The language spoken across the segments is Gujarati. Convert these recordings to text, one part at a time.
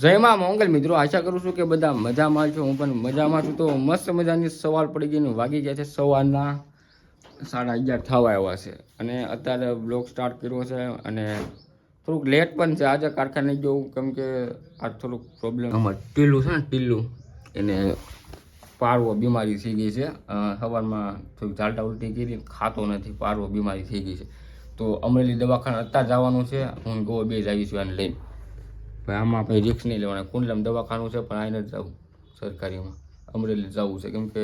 જય માં મંગલ મિત્રો આશા કરું છું કે બધા મજામાં છો. હું પણ મજામાં છું. તો મસ્ત મજાની સવાલ પડી ગઈ વાગી ગયા છે સવારના સાડા અગિયાર થવા આવ્યા છે. અને અત્યારે બ્લોગ સ્ટાર્ટ કર્યો છે અને થોડુંક લેટ પણ છે. આજે કારખાને જવું કેમ કે આ થોડુંક પ્રોબ્લેમ આમાં ટીલું છે ને ટીલું. એને પારવો બીમારી થઈ ગઈ છે. સવારમાં થોડીક ઝાલટા ઉલટી કરી ખાતો નથી પારવો બીમારી થઈ ગઈ છે. તો અમરેલી દવાખાને અત્યારે જવાનું છે. હું ગો બે જ આવી છું એને લઈને. ભાઈ, આમાં ભાઈ રિક્સ નહીં લેવાના. કુંડલમ દવાખાનું છે, પણ આને જવું સરકારીમાં. અમરેલી જવું છે. કેમ કે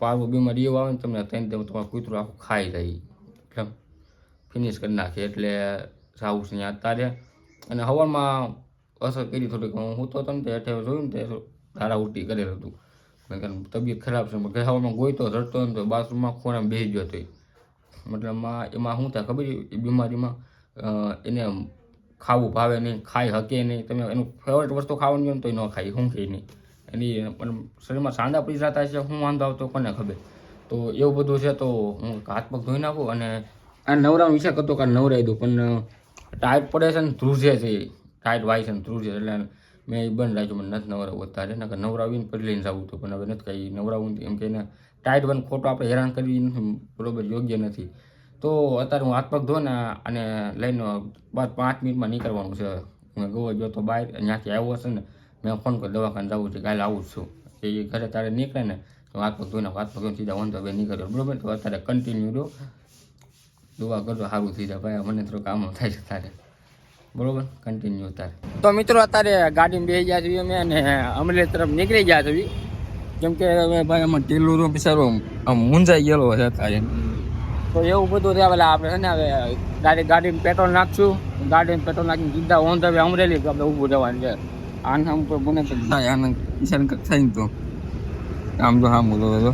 પારવું બીમારી એવું આવે ને તમને ત્રણ દિવસ તમારું કૂતરું આખું ખાઈ જાય. એટલે ફિનિશ કરી નાખે. એટલે જવું છે ત્યાં અત્યારે. અને હવામાં અસર કરી થોડીક. હું હું તો તમને હેઠે જોયું ને તે ધારા ઉલટી કરેલ હતું. મેં તબિયત ખરાબ છે. ઘરે હવામાં ગોઈતો રડતો ને તો બાથરૂમમાં ખોરામાં બેસી ગયો હતો મતલબ એમાં શું થાય ખબર એ બીમારીમાં એને ખાવું ભાવે નહીં, ખાઈ શકે નહીં. તમે એનું ફેવરેટ વસ્તુ ખાવાની હોય તો ન ખાય શું ખાઈ નહીં. એની પણ શરીરમાં સાંદા પડી જતા છે હું વાંધો આવતો કોને ખબર. તો એવું બધું છે તો હું હાથ પગ ધોઈ નાખું અને આ નવરાનો વિચાર કરતો કે નવરાઈ દઉં, પણ ટાઈટ પડે છે ને ધ્રુજે છે ટાઈટ વાય છે ને ધ્રુજે એટલે મેં એ બંધ રાખ્યું, મને નથી નવરાવું વધારે. ને નવરાવીને પછી લઈને જવું હતું પણ હવે નથી કાંઈ નવરાવું એમ કે એને ટાઈટ બંધ ખોટો આપણે હેરાન કરવી નથી, બરોબર, યોગ્ય નથી. તો અત્યારે હું હાથ પગ ધોને અને લઈને બાદ પાંચ મિનિટમાં નીકળવાનું છે. મેં ગોવા ગયો તો બહાર ત્યાંથી આવ્યો હશે ને, મેં ફોન કરી દવાખાને જવું છે, કાલે આવું જ છું. એ ઘરે તારે નીકળે ને, તો હાથ પગ ધોઈને, હાથ પગ સીધા સીધા વાંધો હવે નીકળ્યો. બરોબર? તો અત્યારે કન્ટિન્યુ રહો દુવા કરજો સારું થઈ જાય. ભાઈ, મને થોડું કામ થાય છે તારે. બરોબર? કન્ટિન્યુ અત્યારે તો મિત્રો, અત્યારે ગાડીમાં બેસી ગયા છીએ અમે અને અમરેલી તરફ નીકળી ગયા છીએ. કેમ કે ભાઈ અમે ઢીલું બિચારો આમ મૂંઝાઈ ગયેલો છે અત્યારે. તો એવું બધું રહ્યા પેલા આપણે છે ને હવે ગાડી ગાડીમાં પેટ્રોલ નાખશું. ગાડીમાં પેટ્રોલ નાખીને સીધા ઓન હવે અમરેલી આપણે ઊભું જવાનું છે. આના ઉપર બને તો થાય આના ઈશાન થાય ને તો. આમ તો હા બોલો તો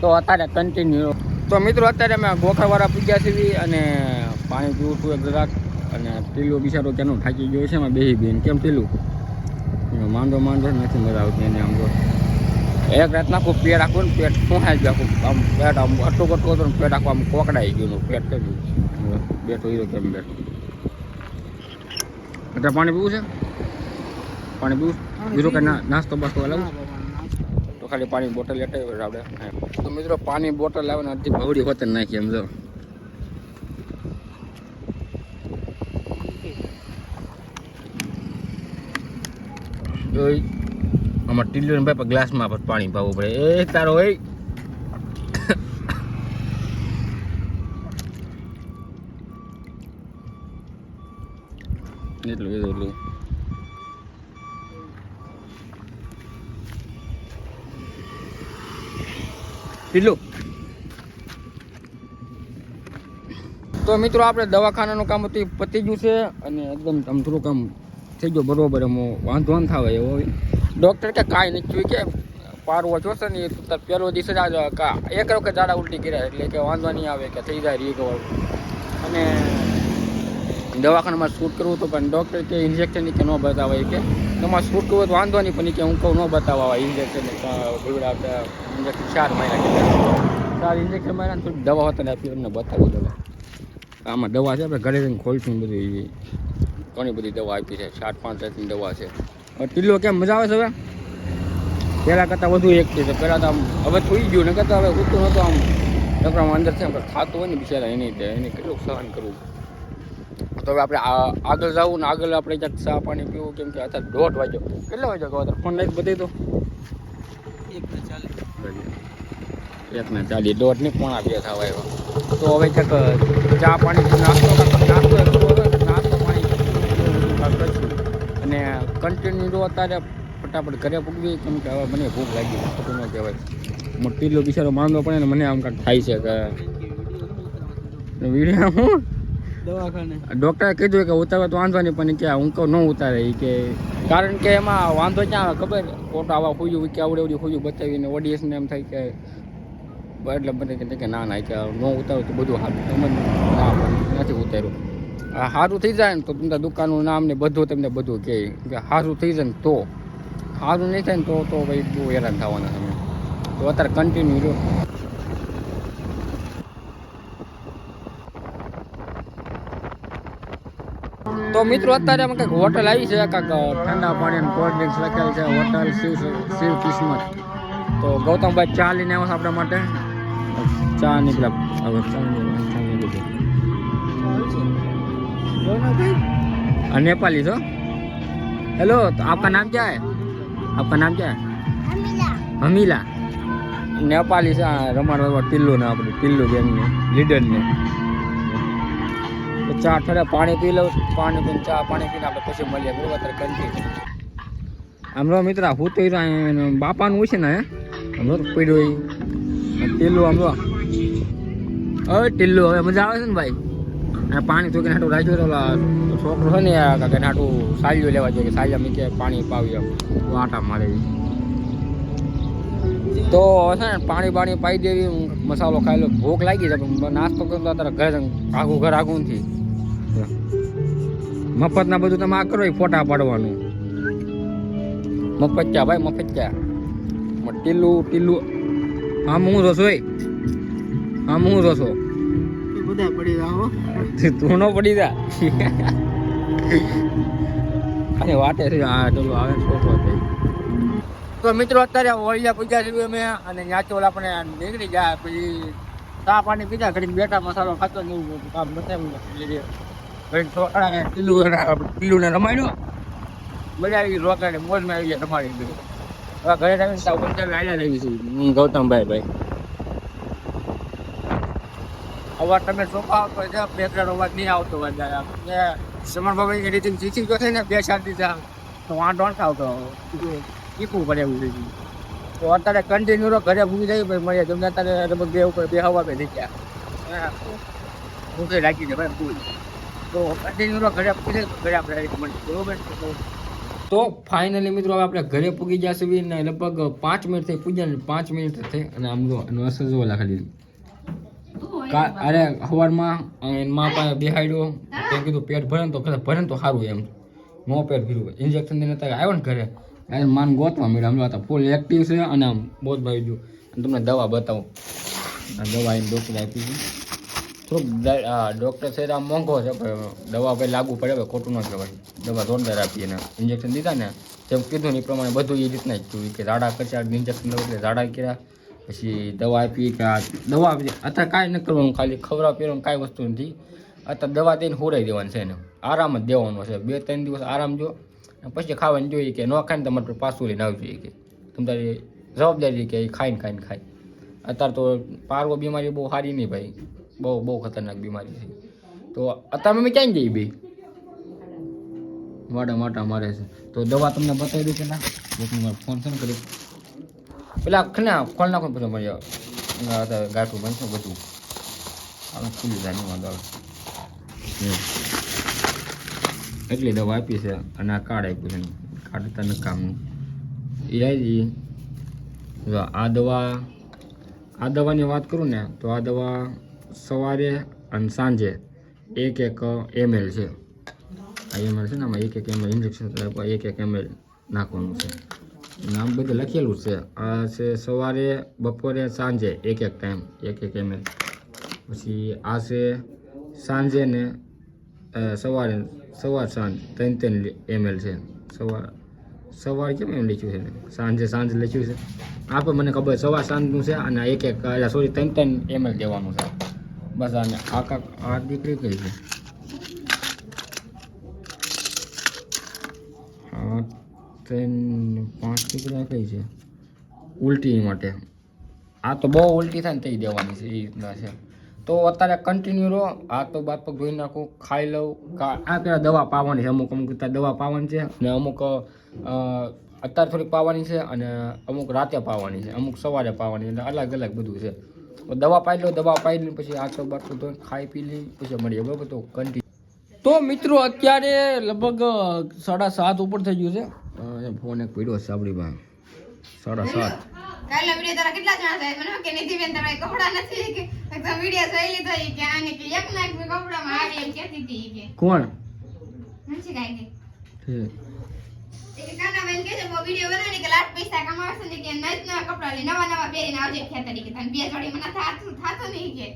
તો અત્યારે કન્ટિન્યુ તો મિત્રો અત્યારે અમે ગોખાવાળા પૂજ્યા છીએ અને પાણી પીવું છું એક જરાક અને પેલું બિચારો તેનું થાકી ગયો છે એમાં બેસી બેન કેમ પેલું? માંડો માંડો નથી, મજા આવતી એને આમ જો. એક રાત નાખું પેટ આખું ને પેટ સુહાઈ ગયું? આખું આમ પેટ આમ અટકો કટકો હતો પેટ આખું આમ કોકડાઈ ગયું પેટ ગયું બેઠો હીરો કેમ બેઠો? એટલે પાણી પીવું છે? પાણી પીવું? બીજું કઈ નાસ્તો બાસ્તો લાવું? તો ખાલી પાણી બોટલ લેટાવી આપણે તો મિત્રો પાણી બોટલ લાવે ને અડધી ભવડી હોતે નાખી એમ જો. જોઈ આમાં ટીલ્યો ભાઈ ગ્લાસમાં પણ પાણી પાવું પડે. એ તારો હોય. એટલું એટલું એટલું. ટીલું. તો મિત્રો, આપણે દવાખાનાનું કામ હતું પતી ગયું છે અને એકદમ ધમધરું કામ થઈ ગયો બરોબર, એમાં વાંધો ન થાય એવો. ડૉક્ટર કે કાંઈ નથી થયું કે પારવો જોશે ને એ પહેલો દિવસ જ એક વખત ઝાડા ઉલટી કર્યા એટલે કે વાંધો નહીં આવે કે થઈ જાય રિકવર અને દવાખાનામાં શૂટ કરવું હતું, પણ ડૉક્ટર કે ઇન્જેક્શન કે ન બતાવે કે. તમારે શૂટ કરવું તો વાંધો નહીં, પણ કે હું કહું, ન બતાવવા ઇન્જેક્શન ઇન્જેક્શન ચાર મહિના ચાર ઇન્જેક્શન માર્યા ને થોડીક દવા હતા ને આપી તમને બતાવું દવા. આમાં દવા છે, આપણે ઘરે જઈને ખોલશું બધી ઘણી બધી દવા આપી છે, સાત પાંચ જાતની દવા છે. ટીલો કેમ મજા આવે છે હવે? પહેલાં કરતાં વધુ એક છે પહેલાં તો આમ હવે થોઈ ગયું ને કરતાં હવે ઉઠતું નહોતું આમ. ડોક્ટરમાં અંદર છે ખાતું હોય ને બિચારા એની એને કેટલું સહન કરવું. તો હવે આપણે આગળ જવું ને આગળ આપણે ક્યાંક ચા પાણી પીવું કેમ કે અત્યારે દોઢ વાગ્યો. કેટલા વાગ્યો કહો ફોન લાઈટ બધી તો એક ને ચાલી. દોઢની પોણા બે થવા આવ્યા. તો હવે ક્યાંક ચા પાણી નાસ્તો નાસ્તો નાસ્તો પાણી. અને કન્ટિન્યુ જો અત્યારે ફટાફટ ઘરે પૂગવી કેમ કે હવે મને ભૂખ લાગી ખોટું ન કહેવાય. મોટીલો બિચારો માંગો પડે ને મને આમ કાંઈક થાય છે કે વીડિયો હું? દવાખાને. ડૉક્ટરે કીધું કે ઉતારવા તો વાંધો નહીં પણ કે હું કહું ન ઉતારે કે કારણ કે એમાં વાંધો ક્યાં આવે ખબર? ફોટો આવા ખુયું કે આવડે આવડી ખુયું બતાવીને ઓડિયન્સને એમ થાય કે એટલે મને કે ના ના કે ન ઉતારું તો બધું સારું તમે ના નથી ઉતાર્યું. સારું થઈ જાય ને તો તમને દુકાનનું નામ ને બધું તમને બધું કહે. કે સારું થઈ જાય ને તો. સારું નહીં થાય ને તો તો ભાઈ બહુ હેરાન થવાના તમે. તો અત્યારે કન્ટિન્યુ રહ્યો. તો મિત્રો, અત્યારે અમે કંઈક હોટલ આવી છે કાંઈક ઠંડા પાણી કોલ્ડ ડ્રિંક્સ લખેલ છે હોટલ શિવ શિવ કિસ્મત. તો ગૌતમભાઈ ચા લઈને આવ્યા આપણા માટે. ચા નીકળ્યા. હવે ચા ની- ચા નીકળી हाँ, नेपाली तो हेलो तो आपका नाम क्या है आपका नाम क्या है हमीला नेपाली છે આ રમાડ રમાડ ટિલ્લુ ને આપણે ટિલ્લુ ગેમ ને લીડર ને તો ચા ઠરે પાણી પી લઉં પાણી પીને ચા પાણી પીને આપણે પછી મળીએ બરોબર અત્યારે કંટી આમ રો મિત્ર હું તો એનું બાપાનું છે ને હે આમ રો પીડ્યું એ ટિલ્લુ આમ રો અરે ટિલ્લુ હવે મજા આવે છે ને ભાઈ અને પાણી ચોકીને હાટું રાખ્યું તો છોકરો છે ને આ કાકા હાટું સાલીઓ લેવા જોઈએ કે સાલ્યા મીકે પાણી પાવી તો આટા મારે. તો છે ને, પાણી પાણી પાઈ દેવી, હું મસાલો ખાઈ લો ભૂખ લાગી છે, પણ નાસ્તો કર્યો તો અત્યારે ઘરે આખું ઘર આખું નથી. મફતના બધું તમે આ કરો ફોટા પાડવાનું. મફત્યા ભાઈ મફત્યા ટીલું ટીલું. આમ હું રસોઈ આમ હું રસો. બધા પડી જાઓ તું નો પડી જા. અને વાટે છે, આ ચલો આવે છોકરો છે. તો મિત્રો, અત્યારે વળિયા પૂજા છે અમે, અને ત્યાં આપણે નીકળી જાય પછી ચા પાણી પીધા ઘડી બેટા મસાલો ખાતો ને એવું કામ બતાવ્યું ટીલું ટીલું ને રમાડ્યું. મજા આવી રોકાને મોજમાં આવી ગયા રમાડી દીધું. હવે ઘરે આવીને સાવ પંચાવી આવ્યા રહી છું ગૌતમભાઈ ભાઈ. અવાજ તમે સોફા આવતો છે. ત્રણ અવાજ નહીં આવતો વધારે ને સમર બાબા એડિટિંગ શીખી ગયો થઈને બે ચાર દિવસ તો વાંધો નથી આવતો. શીખવું પડે એવું થઈ તો અત્યારે કન્ટિન્યુ ઘરે ભૂગી જાય ભાઈ મળીએ. તમને અત્યારે લગભગ બે ઉપર, બે હવા બે નીચે ભૂખે રાખી દે ભાઈ ભૂલ તો કન્ટિન્યુ ઘરે પૂછી જાય ઘરે આપણે મળીએ. બરોબર તો ફાઇનલી મિત્રો, હવે આપણે ઘરે પૂગી છીએ લગભગ પાંચ મિનિટ થઈ, પૂજ્યા પાંચ મિનિટ થઈ, અને આમ જો લાખી કા- અરે સવારમાં માં પાસે બેહાડ્યો. તો કીધું પેટ ભરે તો ભરે તો સારું એમ. નો પેટ ભર્યું. ઇન્જેક્શન દઈને તારે આવ્યો ને ઘરે. એને માન ગોતવા મળ્યા હમણાં હતા ફૂલ એક્ટિવ છે અને આમ બહુ જ ભાઈ ગયું અને તમને દવા બતાવું. આ દવા એને ડોક્ટર આપી હતી થોડુંક ડૉક્ટર છે આમ મોંઘો છે પણ દવા ભાઈ લાગુ પડે હવે ખોટું ન કહેવાય. દવા જોરદાર આપી એને ઇન્જેક્શન દીધા ને. જેમ કીધું ને એ પ્રમાણે બધું એ રીતના જ થયું. કે ઝાડા કચાડ ઇન્જેક્શન એટલે ઝાડા કર્યા. પછી દવા આપી કે આ દવા આપી અત્યારે કાંઈ ન કરવાનું, ખાલી ખવડાવ પીવાનું કાંઈ વસ્તુ નથી. અત્યારે દવા દઈને હોરાઈ દેવાની છે એને. આરામ જ દેવાનો છે. બે ત્રણ દિવસ આરામ જો પછી ખાવાની જોઈએ કે ન ખાઈને તમારે પર પાછું લઈને આવવું જોઈએ કે. તમારી જવાબદારી કે એ ખાઈને ખાઈને ખાય અત્યારે તો પારવો બીમારી બહુ સારી નહીં ભાઈ. બહુ બહુ ખતરનાક બીમારી છે. તો અત્યારે અમે ક્યાં જઈએ બે વાડા માટા મારે છે. તો દવા તમને બતાવી દઉં કે ના ફોન છે ને કરી પેલા ખના ખોલ નાખો પછી મળીએ ગાંઠું બનશે બધું. આમ ખુલ્લી જાય નહીં વાંધો આવે. એટલી દવા આપી છે અને આ કાર્ડ આપ્યું છે. કાર્ડ તને કામનું. એ આવી આ દવા, આ દવાની વાત કરું ને, તો આ દવા સવારે અને સાંજે એક એક એમએલ છે. આ એમએલ છે ને આમાં એક એક એમએલ ઇન્જેક્શન એક એક એમએલ નાખવાનું છે. આમ બધું લખેલું છે. આ છે સવારે, બપોરે, સાંજે, એક એક ટાઈમ એક એક એમએલ પછી આ છે સાંજે ને સવારે, સવાર, સાંજ, ત્રણ ત્રણ એમએલ છે. સવાર સવાર કેમ એમ લખ્યું છે? સાંજે સાંજ લખ્યું છે. આ પણ મને ખબર, સવાર સાંજનું છે અને એક એક સોરી ત્રણ ત્રણ એમએલ દેવાનું છે. બસ આને આ કાક આ દીકરી કઈ છે આ ત્રણ પાંચ દીકરા કઈ છે? ઉલટી માટે. આ તો બહુ ઉલટી થાય ને તે દેવાની છે એ રીતના છે. તો અત્યારે કન્ટિન્યુ રહો. આ તો બાદ પગ ધોઈ નાખું, ખાઈ લઉં. આ પેલા દવા પાવાની છે, અમુક અમુક દવા પાવાની છે અને અમુક અત્યારે થોડીક પાવાની છે અને અમુક રાતે પાવાની છે, અમુક સવારે પાવાની એટલે અલગ અલગ બધું છે. દવા પાઈ લો, દવા પાઈ લઈને પછી તો બાટલો ધોઈ ખાઈ પી લઈ પછી મળીએ, બરાબર? તો કન્ટિન્યુ તો મિત્રો અત્યારે લગભગ સાડા સાત ઉપર થઈ ગયું છે. ફોન એક પીડ્યો છે આપણી પાસે. સાડા સાત. કોણ? કપડા લઈ નવા નવા પહેરીને આવજે ખેતરી કે તને બે જોડી મને થાતું થાતું નહીં કે.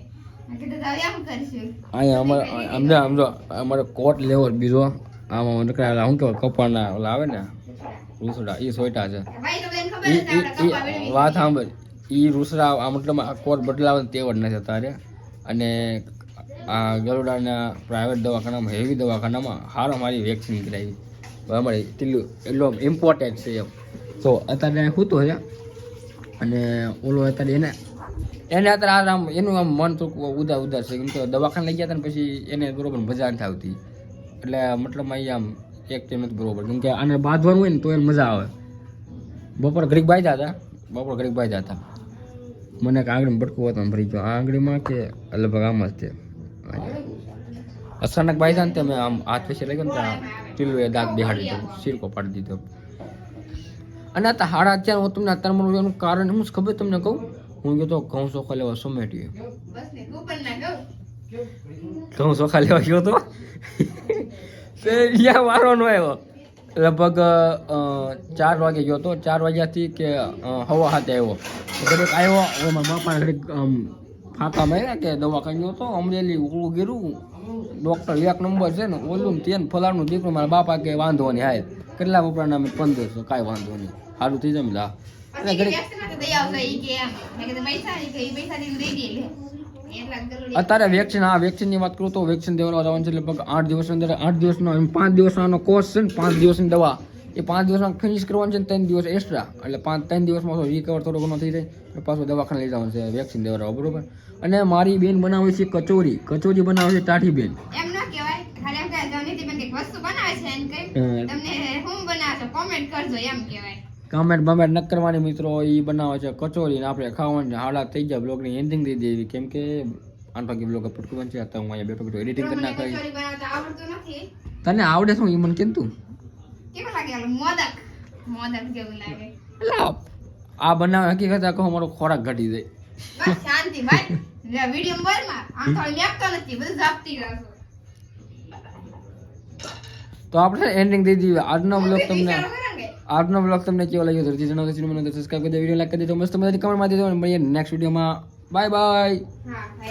અમારે અમને સમજો અમારે કોટ લેવો બીજો. આમાં નીકળ્યા શું કહેવાય કપાળના ઓલા આવે ને રૂસડા એ સોયટા છે. વાત સાંભળ. એ રૂસડા આ મતલબ આ કોર બદલાવે ને તેવડ નથી અત્યારે. અને આ ગરુડાના પ્રાઇવેટ દવાખાનામાં હેવી દવાખાનામાં હાર મારી વેક્સિન કરાવી. અમારે એટલું એટલો ઇમ્પોર્ટન્ટ છે એમ. તો અત્યારે શું તો છે? અને ઓલો અત્યારે એને એને અત્યારે આમ એનું આમ મન તો ઉદા ઉદાર છે. કેમ કે દવાખાને લઈ ગયા હતા ને પછી એને બરોબર મજા નથી આવતી. એટલે મતલબ અહીં આમ એક ટાઈમ નથી બરોબર. કેમ કે આને બાંધવાનું હોય ને તો એને મજા આવે. બપોર ઘડીક બાંધ્યા હતા. બપોર ઘડીક બાંધ્યા હતા. મને આંગળીમાં બટકું હતો ભરી ગયો. આ આંગળીમાં કે લગભગ આમ જ તે અચાનક બાંધ્યા ને તે મેં આમ હાથ પછી લઈ ગયો ને ત્યાં ટીલું એ દાંત બિહાડી દીધો. સિરકો પાડી દીધો. અને આ હાડા અત્યારે હું તમને અત્યારે મારું કારણ હું ખબર તમને કહું. હું ગયો તો ઘઉં ચોખા લેવા સમેટીએ બસ ને કૂપન ઘઉં ચોખા લેવા ગયો તો? ત્યાં વારો નો આવ્યો. લગભગ ચાર વાગે ગયો તો ચાર વાગ્યાથી કે હવા હાથે આવ્યો. ઘડીક આવ્યો હવે મારા બાપાને ઘડીક આમ ફાંકા માર્યા કે દવાખાને ગયો તો અમરેલી ઉકળું ગીરું. ડૉક્ટર એક નંબર છે ને ઓલું ને તેન ફલાણું દીકરું મારા બાપા કે વાંધો નહીં હાય. કેટલા બપરાના મેં પંદરસો કાંઈ વાંધો નહીં. સારું થઈ જાય લા. અત્યારે વેક્સિન હા વેક્સિનની વાત કરું તો વેક્સિન દેવા જવાનું છે લગભગ આઠ દિવસની અંદર. આઠ દિવસનો પાંચ દિવસનો કોર્સ છે ને પાંચ દિવસની દવા. એ પાંચ દિવસમાં ફિનિશ કરવાનું છે ને ત્રણ દિવસ એક્સ્ટ્રા એટલે પાંચ ત્રણ દિવસમાં રિકવર થોડો ઘણો થઈ જાય પાછું દવાખાને લઈ જવાનું છે વેક્સિન દેવા બરોબર? અને મારી બેન બનાવે છે કચોરી. કચોરી બનાવે છે તાઠી બેન. એમ ન કહેવાય. ખાલી એમ કહે જવનીતિબેન કંઈક વસ્તુ બનાવે છે? એમ તમને શું બનાવે કોમેન્ટ કરજો. એમ કહેવાય. કમેન્ટ બમેન્ટ ન કરવાની મિત્રો એ બનાવે છે કચોરી ને આપણે ખાવાની હાડા થઈ જાય બ્લોગની એન્ડિંગ દઈ દેવી કેમ કે આઠ વાગે બ્લોગ અપલોડ કરવાનું છે અત્યારે હું અહીંયા બેઠો બેઠો એડિટિંગ કરી નાખાય તને આવડે શું? એ મને કેમ તું? કેવું લાગે મોદક. મોદક જેવું લાગે. આ- બનાવે હકીકત આખો અમારો ખોરાક ઘટી જાય. બસ શાંતિ ભાઈ. વીડિયો બોલમાં. આમ થોડી લેપતો નથી બધું જાપતી રહો તો આપણે એન્ડિંગ દઈ દઈએ. આજનો બ્લોગ તમને. આજનો બ્લોગ તમને કેવો લાગ્યો ધરતી જણાવો તો મને સબસ્ક્રાઈબ કરી દે વીડિયો લાઈક કરી દેજો, મસ્ત મજાની કમેન્ટ મારી દેજો મળીએ નેક્સ્ટ વિડીયોમાં બાય બાય